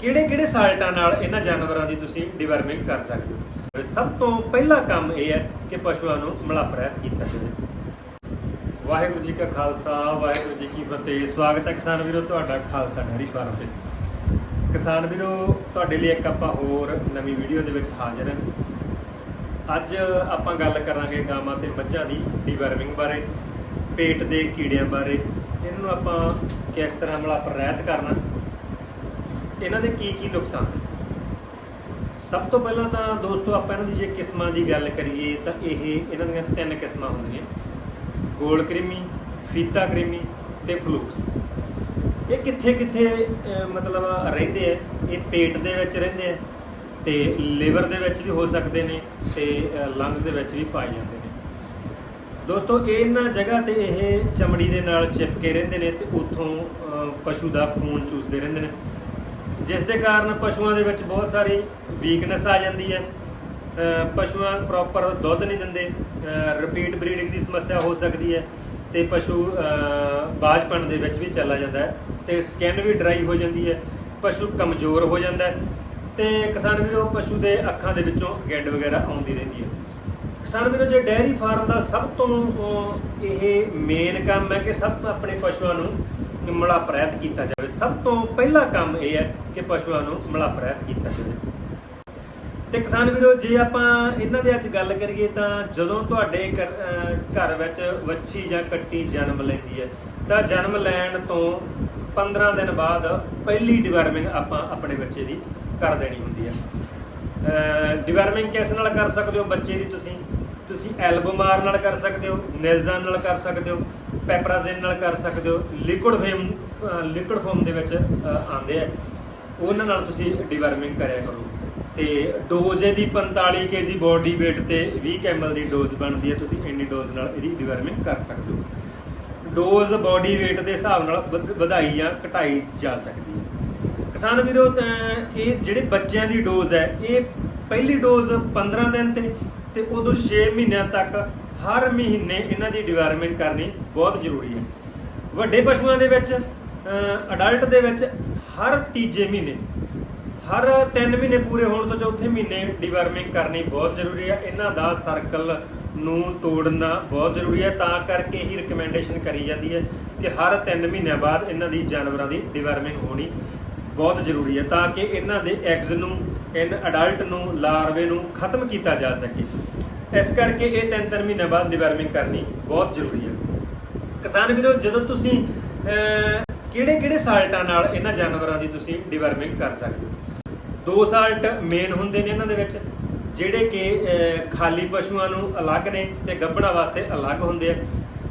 ਕਿਹੜੇ-ਕਿਹੜੇ ਸਾਲਟਾਂ ਨਾਲ ਇਹਨਾਂ ਜਾਨਵਰਾਂ ਦੀ ਤੁਸੀਂ ਡਿਵਰਮਿੰਗ ਕਰ ਸਕਦੇ ਹੋ? ਸਭ ਤੋਂ ਪਹਿਲਾ ਕੰਮ ਇਹ ਹੈ ਕਿ ਪਸ਼ੂਆਂ ਨੂੰ ਮਲਾਪ ਰਹਿਤ ਕੀਤਾ ਜਾਵੇ। ਵਾਹਿਗੁਰੂ ਜੀ ਕਾ ਖਾਲਸਾ, ਵਾਹਿਗੁਰੂ ਜੀ ਕੀ ਫਤਿਹ। ਸਵਾਗਤ ਹੈ ਕਿਸਾਨ ਵੀਰੋ, ਤੁਹਾਡਾ ਖਾਲਸਾ ਡੈਰੀ ਫਾਰਮ ਤੇ। ਕਿਸਾਨ ਵੀਰੋ, ਤੁਹਾਡੇ ਲਈ ਇੱਕ ਆਪਾਂ ਹੋਰ ਨਵੀਂ ਵੀਡੀਓ ਦੇ ਵਿੱਚ ਹਾਜ਼ਰ ਹਾਂ। ਅੱਜ ਆਪਾਂ ਗੱਲ ਕਰਾਂਗੇ ਗਾਵਾਂ ਤੇ ਮੱਝਾਂ ਦੀ ਡਿਵਰਮਿੰਗ ਬਾਰੇ, ਪੇਟ ਦੇ ਕੀੜਿਆਂ ਬਾਰੇ। ਇਹਨਾਂ ਨੂੰ ਆਪਾਂ ਕਿਸ ਤਰ੍ਹਾਂ ਮਲਾਪ ਰਹਿਤ ਕਰਨਾ ਇਹਨਾਂ ਦੇ ਕੀ ਕੀ ਨੁਕਸਾਨ ਸਭ ਤੋਂ ਪਹਿਲਾਂ ਤਾਂ ਦੋਸਤੋ, ਆਪਾਂ ਇਹਨਾਂ ਦੀ ਜੇ ਕਿਸਮਾਂ ਦੀ ਗੱਲ ਕਰੀਏ ਤਾਂ ਇਹ ਇਹਨਾਂ ਦੀਆਂ ਤਿੰਨ ਕਿਸਮਾਂ ਹੁੰਦੀਆਂ। ਗੋਲ ਕ੍ਰਿਮੀ, ਫੀਤਾ ਕ੍ਰਿਮੀ ਤੇ ਫਲੂਕਸ। ਇਹ ਕਿੱਥੇ ਕਿੱਥੇ ਮਤਲਬ ਰਹਿੰਦੇ ਆ। ਇਹ ਪੇਟ ਦੇ ਵਿੱਚ ਰਹਿੰਦੇ ਆ ਤੇ ਲਿਵਰ ਦੇ ਵਿੱਚ ਵੀ ਹੋ ਸਕਦੇ ਨੇ ਤੇ ਲੰਗਸ ਦੇ ਵਿੱਚ ਵੀ ਪਾਏ ਜਾਂਦੇ ਨੇ। ਦੋਸਤੋ, ਇਹਨਾਂ ਜਗ੍ਹਾ ਤੇ ਇਹ ਚਮੜੀ ਦੇ ਨਾਲ ਚਿਪਕੇ ਰਹਿੰਦੇ ਨੇ ਤੇ ਉੱਥੋਂ ਪਸ਼ੂ ਦਾ ਖੂਨ ਚੂਸਦੇ ਰਹਿੰਦੇ ਨੇ। ਜਿਸ ਦੇ ਕਾਰਨ ਪਸ਼ੂਆਂ ਦੇ ਵਿੱਚ ਬਹੁਤ ਸਾਰੀ ਵੀਕਨੈਸ ਆ ਜਾਂਦੀ ਹੈ। ਪਸ਼ੂਆਂ ਪ੍ਰੋਪਰ ਦੁੱਧ ਨਹੀਂ ਦਿੰਦੇ। ਰਿਪੀਟ ਬਰੀਡਿੰਗ ਦੀ ਸਮੱਸਿਆ ਹੋ ਸਕਦੀ ਹੈ ਤੇ ਪਸ਼ੂ ਬਾਜਪਣ ਦੇ ਵਿੱਚ ਵੀ ਚਲਾ ਜਾਂਦਾ ਹੈ ਤੇ ਸਕਿਨ ਵੀ ਡਰਾਈ ਹੋ ਜਾਂਦੀ ਹੈ, ਪਸ਼ੂ ਕਮਜ਼ੋਰ ਹੋ ਜਾਂਦਾ ਹੈ ਤੇ ਕਿਸਾਨ ਵੀਰੋ, ਪਸ਼ੂ ਦੇ ਅੱਖਾਂ ਦੇ ਵਿੱਚੋਂ ਗਿੱਡ ਵਗੈਰਾ ਆਉਂਦੀ ਰਹਿੰਦੀ ਹੈ। ਕਿਸਾਨ ਵੀਰੋ, ਜੇ ਡੈਰੀ ਫਾਰਮ ਦਾ ਸਭ ਤੋਂ ਇਹ ਮੇਨ ਕੰਮ ਹੈ ਕਿ ਸਭ ਆਪਣੇ ਪਸ਼ੂਆਂ ਨੂੰ ਮਲਾਪਰੈਤ ਕੀਤਾ ਜਾਵੇ। ਸਭ ਤੋਂ ਪਹਿਲਾ ਕੰਮ ਇਹ ਹੈ ਕਿ ਪਸ਼ੂਆਂ ਨੂੰ ਮਲਾਪਰੈਤ ਕੀਤਾ ਜਾਵੇ। ਤੇ ਕਿਸਾਨ ਵੀਰੋ, ਜੇ ਆਪਾਂ ਇਹਨਾਂ ਦੇ ਅੱਜ ਗੱਲ ਕਰੀਏ ਤਾਂ ਜਦੋਂ ਤੁਹਾਡੇ ਘਰ ਘਰ ਵਿੱਚ ਵੱਛੀ ਜਾਂ ਕੱਟੀ ਜਨਮ ਲੈਂਦੀ ਹੈ, ਤਾਂ ਜਨਮ ਲੈਣ ਤੋਂ 15 ਦਿਨ ਬਾਅਦ ਪਹਿਲੀ ਡਿਵਰਮਿੰਗ ਆਪਾਂ ਆਪਣੇ ਬੱਚੇ ਦੀ ਕਰ ਦੇਣੀ ਹੁੰਦੀ ਹੈ। ਡਿਵਰਮਿੰਗ ਕਿਸ ਨਾਲ ਕਰ ਸਕਦੇ ਹੋ ਬੱਚੇ ਦੀ ਤੁਸੀਂ? ਤੁਸੀਂ ਐਲਬਮਾਰ ਨਾਲ ਕਰ ਸਕਦੇ ਹੋ, ਨਿਲਜ਼ਾਨ ਨਾਲ ਕਰ ਸਕਦੇ ਹੋ, ਪੈਪਰਾਜ਼ਿਨ ਨਾਲ ਕਰ ਸਕਦੇ ਹੋ ਲਿਕੁਇਡ ਫੇਮ ਲਿਕੁਇਡ ਫਾਰਮ ਦੇ ਵਿੱਚ ਆਉਂਦੇ ਆ। ਉਹਨਾਂ ਨਾਲ ਤੁਸੀਂ ਡਿਵਰਮਿੰਗ ਕਰਿਆ ਕਰੋ। ਤੇ ਡੋਜ਼ ਇਹਦੀ 45 ਕੇਜੀ ਬੋਡੀ weight ਤੇ 20 kml ਦੀ ਡੋਜ਼ ਬਣਦੀ ਹੈ, ਤੁਸੀਂ ਇੰਨੀ ਡੋਜ਼ ਨਾਲ ਇਹਦੀ ਡਿਵਰਮਿੰਗ ਕਰ ਸਕਦੇ ਹੋ। ਡੋਜ਼ ਬੋਡੀ weight ਦੇ ਹਿਸਾਬ ਨਾਲ ਵਧ- ਵਧਾਈ ਜਾਂ ਘਟਾਈ ਜਾ ਸਕਦੀ ਹੈ। ਕਿਸਾਨ ਵੀਰੋ ਇਹ ਜਿਹੜੇ ਬੱਚਿਆਂ ਦੀ ਡੋਜ਼ ਹੈ, ਇਹ ਪਹਿਲੀ ਡੋਜ਼ 15 ਦਿਨ ਤੇ ਤੇ ਉਦੋਂ 6 ਮਹੀਨਿਆਂ ਤੱਕ ਹਰ ਮਹੀਨੇ ਇਹਨਾਂ ਦੀ ਡਿਵਰਮਿੰਗ ਕਰਨੀ ਬਹੁਤ ਜ਼ਰੂਰੀ ਹੈ। ਵੱਡੇ ਪਸ਼ੂਆਂ ਦੇ ਵਿੱਚ ਅਡਲਟ ਦੇ ਵਿੱਚ ਹਰ ਤੀਜੇ ਮਹੀਨੇ, ਹਰ 3 ਮਹੀਨੇ ਪੂਰੇ ਹੋਣ ਤੋਂ ਚੌਥੇ ਮਹੀਨੇ ਡਿਵਰਮਿੰਗ ਕਰਨੀ ਬਹੁਤ ਜ਼ਰੂਰੀ ਹੈ। ਇਹਨਾਂ ਦਾ ਸਰਕਲ ਨੂੰ ਤੋੜਨਾ ਬਹੁਤ ਜ਼ਰੂਰੀ ਹੈ। ਤਾਂ ਕਰਕੇ ਹੀ ਰეკਮੈਂਡੇਸ਼ਨ ਕਰੀ ਜਾਂਦੀ ਹੈ ਕਿ ਹਰ 3 ਮਹੀਨਿਆਂ ਬਾਅਦ ਇਹਨਾਂ ਦੀ ਜਾਨਵਰਾਂ ਦੀ ਡਿਵਰਮਿੰਗ ਹੋਣੀ ਬਹੁਤ ਜ਼ਰੂਰੀ ਹੈ। ਤਾਂ ਕਿ ਇਹਨਾਂ ਦੇ ਐਗਜ਼ ਨੂੰ ਇਨ ਅਡਲਟ ਨੂੰ ਲਾਰਵੇ ਨੂੰ ਖਤਮ ਕੀਤਾ ਜਾ ਸਕੇ। ਇਸ ਕਰਕੇ ਇਹ 3-3 ਮਹੀਨਿਆਂ ਬਾਅਦ ਡਿਵਰਮਿੰਗ ਕਰਨੀ ਬਹੁਤ ਜ਼ਰੂਰੀ ਹੈ। ਕਿਸਾਨ ਵੀਰੋ, ਜਦੋਂ ਤੁਸੀਂ ਕਿਹੜੇ ਕਿਹੜੇ ਸਾਲਟਾਂ ਨਾਲ ਇਹਨਾਂ ਜਾਨਵਰਾਂ ਦੀ ਤੁਸੀਂ ਡਿਵਰਮਿੰਗ ਕਰ ਸਕਦੇ ਹੋ? ਦੋ ਸਾਲਟ ਮੇਨ ਹੁੰਦੇ ਨੇ ਇਹਨਾਂ ਦੇ ਵਿੱਚ, ਜਿਹੜੇ ਕਿ ਖਾਲੀ ਪਸ਼ੂਆਂ ਨੂੰ ਅਲੱਗ ਨੇ ਤੇ ਗੱਭਣਾ ਵਾਸਤੇ ਅਲੱਗ ਹੁੰਦੇ ਆ।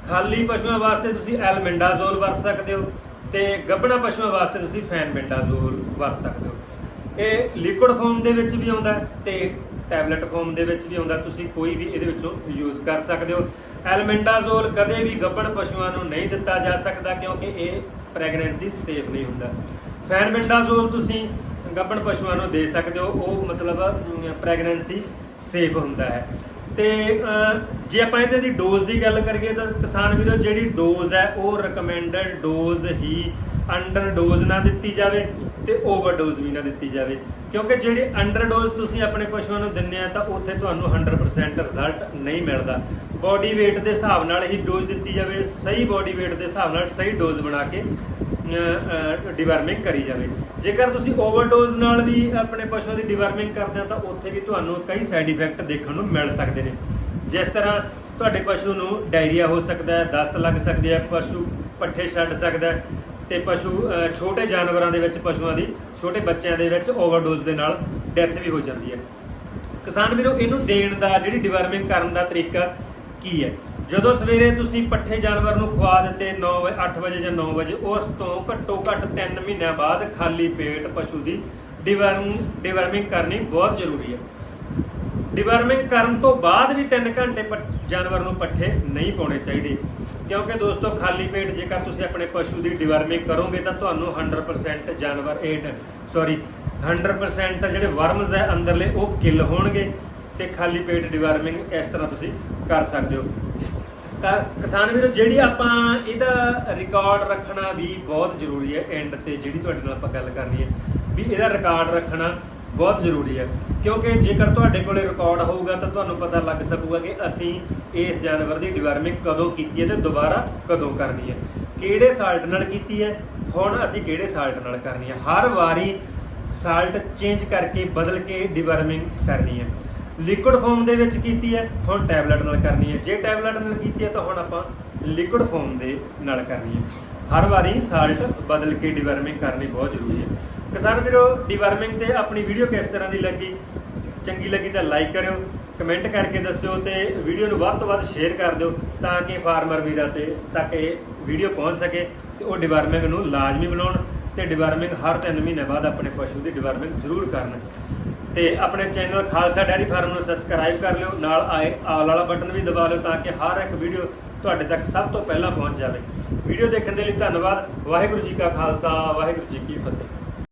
ਖਾਲੀ ਪਸ਼ੂਆਂ ਵਾਸਤੇ ਤੁਸੀਂ ਐਲਮੈਂਡਾਜ਼ੋਲ ਵਰਤ ਸਕਦੇ ਹੋ ਤੇ ਗੱਭਣਾ ਪਸ਼ੂਆਂ ਵਾਸਤੇ ਤੁਸੀਂ ਫੈਨਬੈਂਡਾਜ਼ੋਲ ਵਰਤ ਸਕਦੇ ਹੋ। ਇਹ ਲਿਕੁਇਡ ਫਾਰਮ ਦੇ ਵਿੱਚ ਵੀ ਆਉਂਦਾ ਹੈ ਤੇ ਟੈਬਲੇਟ ਫਾਰਮ ਦੇ ਵਿੱਚ ਵੀ ਆਉਂਦਾ ਤੁਸੀਂ ਕੋਈ ਵੀ ਇਹਦੇ ਵਿੱਚੋਂ ਯੂਜ਼ ਕਰ ਸਕਦੇ ਹੋ। ਐਲਮੈਂਡਾਜ਼ੋਲ ਕਦੇ ਵੀ ਗੱਭਣ ਪਸ਼ੂਆਂ ਨੂੰ ਨਹੀਂ ਦਿੱਤਾ ਜਾ ਸਕਦਾ ਕਿਉਂਕਿ ਇਹ ਪ੍ਰੈਗਨੈਂਸੀ ਸੇਫ ਨਹੀਂ ਹੁੰਦਾ। ਫੈਨਬੈਂਡਾਜ਼ੋਲ ਤੁਸੀਂ ਗੱਭਣ ਪਸ਼ੂਆਂ ਨੂੰ ਦੇ ਸਕਦੇ ਹੋ। ਉਹ ਮਤਲਬ ਪ੍ਰੈਗਨੈਂਸੀ ਸੇਫ ਹੁੰਦਾ ਹੈ। ਤੇ ਜੇ ਆਪਾਂ ਇਹਦੇ ਦੀ ਡੋਜ਼ ਦੀ ਗੱਲ ਕਰੀਏ ਤਾਂ ਕਿਸਾਨ ਵੀਰੋ, ਜਿਹੜੀ ਡੋਜ਼ ਹੈ, ਉਹ ਰეკਮੈਂਡਡ ਡੋਜ਼ ਹੀ ਅੰਡਰ ਡੋਜ਼ ਨਾ ਦਿੱਤੀ ਜਾਵੇ ਤੇ ਓਵਰਡੋਜ਼ ਵੀ ਨਾ ਦਿੱਤੀ ਜਾਵੇ। ਕਿਉਂਕਿ ਜਿਹੜੀ ਅੰਡਰ ਡੋਜ਼ ਤੁਸੀਂ ਆਪਣੇ ਪਸ਼ੂਆਂ ਨੂੰ ਦਿੰਦੇ ਆ ਤਾਂ ਉੱਥੇ ਤੁਹਾਨੂੰ 100% ਰਿਜ਼ਲਟ ਨਹੀਂ ਮਿਲਦਾ। ਬੋਡੀ weight ਦੇ ਹਿਸਾਬ ਨਾਲ ਹੀ ਡੋਜ਼ ਦਿੱਤੀ ਜਾਵੇ, ਸਹੀ ਬੋਡੀ weight ਦੇ ਹਿਸਾਬ ਨਾਲ ਸਹੀ ਡੋਜ਼ ਬਣਾ ਕੇ ਡਿਵਰਮਿੰਗ ਕਰੀ ਜਾਵੇ। ਜੇਕਰ ਤੁਸੀਂ ਓਵਰਡੋਜ਼ ਨਾਲ ਵੀ ਆਪਣੇ ਪਸ਼ੂਆਂ ਦੀ ਡਿਵਰਮਿੰਗ ਕਰਦੇ ਹੋ ਤਾਂ ਉੱਥੇ ਵੀ ਤੁਹਾਨੂੰ ਕਈ ਸਾਈਡ ਇਫੈਕਟ ਦੇਖਣ ਨੂੰ ਮਿਲ ਸਕਦੇ ਨੇ। ਜਿਸ ਤਰ੍ਹਾਂ ਤੁਹਾਡੇ ਪਸ਼ੂ ਨੂੰ ਡਾਇਰੀਆ ਹੋ ਸਕਦਾ ਹੈ, ਦਸਤ ਲੱਗ ਸਕਦੇ ਹੈ ਪਸ਼ੂ ਪੱਠੇ ਛੱਡ ਸਕਦਾ ਹੈ ਤੇ ਪਸ਼ੂ ਛੋਟੇ ਜਾਨਵਰਾਂ ਦੇ ਵਿੱਚ, ਪਸ਼ੂਆਂ ਦੀ, ਛੋਟੇ ਬੱਚਿਆਂ ਦੇ ਵਿੱਚ ਓਵਰਡੋਜ਼ ਦੇ ਨਾਲ ਡੈਥ ਵੀ ਹੋ ਜਾਂਦੀ ਹੈ। ਕਿਸਾਨ ਵੀਰੋ, ਇਹਨੂੰ ਦੇਣ ਦਾ, ਜਿਹੜੀ ਡਿਵਰਮਿੰਗ ਕਰਨ ਦਾ ਤਰੀਕਾ ਕੀ ਹੈ? ਜਦੋਂ ਸਵੇਰੇ ਤੁਸੀਂ ਪੱਠੇ ਜਾਨਵਰ ਨੂੰ ਖਵਾ ਦਿੱਤੇ 9 ਵਜੇ 8 ਵਜੇ ਜਾਂ 9 ਵਜੇ, ਉਸ ਤੋਂ ਘੱਟੋ ਘੱਟ 3 ਮਹੀਨਿਆਂ ਬਾਅਦ ਖਾਲੀ ਪੇਟ ਪਸ਼ੂ ਦੀ ਡਿਵਰਮ ਡਿਵਰਮਿੰਗ ਕਰਨੀ ਬਹੁਤ ਜ਼ਰੂਰੀ ਹੈ। ਡਿਵਰਮਿੰਗ ਕਰਨ ਤੋਂ ਬਾਅਦ ਵੀ 3 ਘੰਟੇ ਪ- ਜਾਨਵਰ ਨੂੰ ਪੱਠੇ ਨਹੀਂ ਪਾਉਣੇ ਚਾਹੀਦੇ। ਕਿਉਂਕਿ ਦੋਸਤੋ, ਖਾਲੀ ਪੇਟ ਜੇਕਰ ਤੁਸੀਂ ਆਪਣੇ ਪਸ਼ੂ ਦੀ ਡਿਵਰਮਿੰਗ ਕਰੋਗੇ ਤਾਂ ਤੁਹਾਨੂੰ 100% ਜਾਨਵਰ ਇਹ ਸੌਰੀ 100% ਜਿਹੜੇ ਵਰਮਸ ਹੈ ਅੰਦਰਲੇ ਉਹ ਕਿਲ ਹੋਣਗੇ ਤੇ ਖਾਲੀ ਪੇਟ ਡਿਵਰਮਿੰਗ ਇਸ ਤਰ੍ਹਾਂ ਤੁਸੀਂ ਕਰ ਸਕਦੇ ਹੋ। ਤਾਂ ਕਿਸਾਨ ਵੀਰੋ, ਜਿਹੜੀ ਆਪਾਂ ਇਹਦਾ ਰਿਕਾਰਡ ਰੱਖਣਾ ਵੀ ਬਹੁਤ ਜ਼ਰੂਰੀ ਹੈ ਐਂਡ ਤੇ, ਜਿਹੜੀ ਤੁਹਾਡੇ ਨਾਲ ਆਪਾਂ ਗੱਲ ਕਰਨੀ ਹੈ, ਵੀ ਇਹਦਾ ਰਿਕਾਰਡ ਰੱਖਣਾ ਬਹੁਤ ਜ਼ਰੂਰੀ ਹੈ। ਕਿਉਂਕਿ ਜੇਕਰ ਤੁਹਾਡੇ ਕੋਲੇ ਰਿਕਾਰਡ ਹੋਊਗਾ ਤਾਂ ਤੁਹਾਨੂੰ ਪਤਾ ਲੱਗ ਸਕੂਗਾ ਕਿ ਅਸੀਂ ਇਸ ਜਾਨਵਰ ਦੀ ਡਿਵਰਮਿੰਗ ਕਦੋਂ ਕੀਤੀ ਹੈ ਤੇ ਦੁਬਾਰਾ ਕਦੋਂ ਕਰਨੀ ਹੈ। ਕਿਹੜੇ ਸਾਲਟ ਨਾਲ ਕੀਤੀ ਹੈ? ਹੁਣ ਅਸੀਂ ਕਿਹੜੇ ਸਾਲਟ ਨਾਲ ਕਰਨੀ ਹੈ? ਹਰ ਵਾਰੀ ਸਾਲਟ ਚੇਂਜ ਕਰਕੇ ਬਦਲ ਕੇ ਡਿਵਰਮਿੰਗ ਕਰਨੀ ਹੈ। ਲਿਕੁਇਡ ਫਾਰਮ ਦੇ ਵਿੱਚ ਕੀਤੀ ਹੈ, ਹੁਣ ਟੈਬਲੇਟ ਨਾਲ ਕਰਨੀ ਹੈ। ਜੇ ਟੈਬਲੇਟ ਨਾਲ ਕੀਤੀ ਹੈ ਤਾਂ ਹੁਣ ਆਪਾਂ ਲਿਕੁਇਡ ਫਾਰਮ ਦੇ ਨਾਲ ਕਰਨੀ ਹੈ। ਹਰ ਵਾਰੀ ਸਾਲਟ ਬਦਲ ਕੇ ਡਿਵਰਮਿੰਗ ਕਰਨੀ ਬਹੁਤ ਜ਼ਰੂਰੀ ਹੈ। ਕਿਸਾਨ ਵੀਰੋ ਡਿਵਰਮਿੰਗ ਤੇ ਆਪਣੀ ਵੀਡੀਓ ਕਿਸ ਤਰ੍ਹਾਂ ਦੀ ਲੱਗੀ? ਚੰਗੀ ਲੱਗੀ ਤਾਂ ਲਾਈਕ ਕਰਿਓ ਕਮੈਂਟ ਕਰਕੇ ਦੱਸਿਓ ਤੇ ਵੀਡੀਓ ਨੂੰ ਵੱਧ ਤੋਂ ਵੱਧ ਸ਼ੇਅਰ ਕਰ ਦਿਓ ਤਾਂ ਕਿ ਫਾਰਮਰ ਵੀਰਾਂ ਤੇ ਤੱਕ ਇਹ ਵੀਡੀਓ ਪਹੁੰਚ ਸਕੇ ਤੇ ਉਹ ਡਿਵਰਮਿੰਗ ਨੂੰ ਲਾਜ਼ਮੀ ਬਣਾਉਣ ਤੇ ਡਿਵਰਮਿੰਗ ਹਰ 3 ਮਹੀਨੇ ਬਾਅਦ ਆਪਣੇ ਪਸ਼ੂ ਦੀ ਡਿਵਰਮਿੰਗ ਜ਼ਰੂਰ ਕਰਨ। ਤੇ ਆਪਣੇ ਚੈਨਲ ਖਾਲਸਾ ਡੈਰੀ ਫਾਰਮ ਨੂੰ ਸਬਸਕ੍ਰਾਈਬ ਕਰ ਲਿਓ, ਨਾਲ ਆਏ ਆਲ ਵਾਲਾ ਬਟਨ ਵੀ ਦਬਾ ਲਿਓ ਤਾਂ ਕਿ ਹਰ ਇੱਕ ਵੀਡੀਓ ਤੁਹਾਡੇ ਤੱਕ ਸਭ ਤੋਂ ਪਹਿਲਾਂ ਪਹੁੰਚ ਜਾਵੇ। ਵੀਡੀਓ ਦੇਖਣ ਦੇ ਲਈ ਧੰਨਵਾਦ, ਵਾਹਿਗੁਰੂ ਜੀ ਕਾ ਖਾਲਸਾ, ਵਾਹਿਗੁਰੂ ਜੀ ਕੀ ਫਤਿਹ।